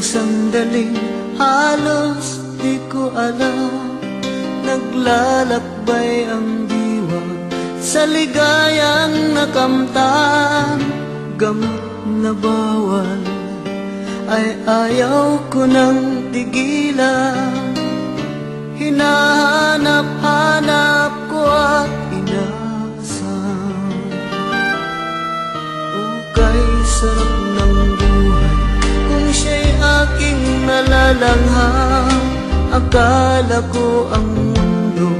sandaling halos di ko alam. Naglalakbay ang diwa sa ligayang nakamtan. Gamot na bawal ay ayaw ko nang tigilan. Hinahanap-hanap nalalanghang Akala ko ang mundo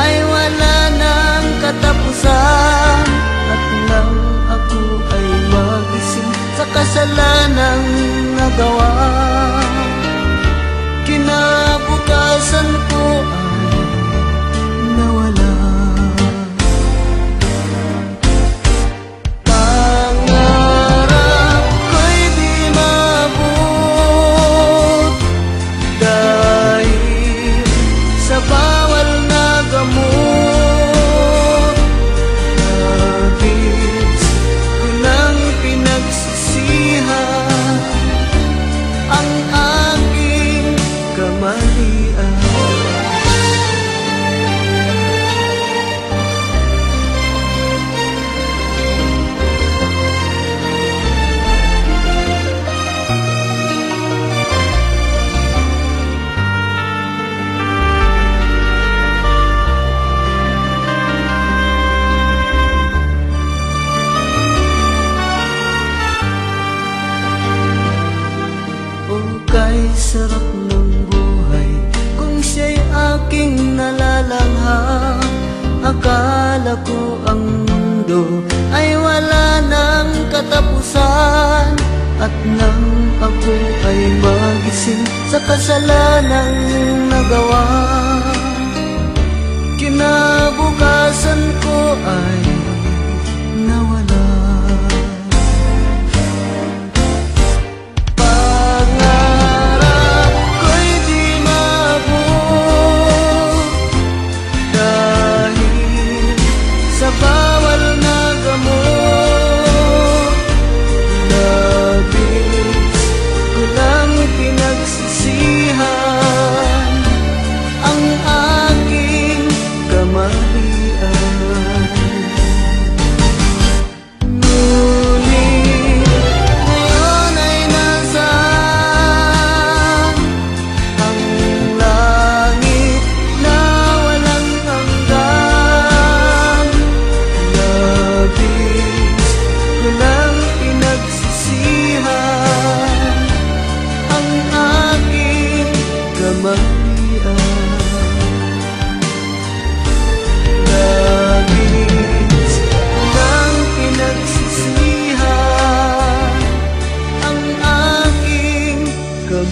ay wala nang katapusan. At nang ako ay magising sa kasalanang nagawa Kinabukasan ko ay wala nang katapusan At nang ako ay magising sa kasalanang nagawa. Kinabukasan ko ay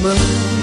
mơ.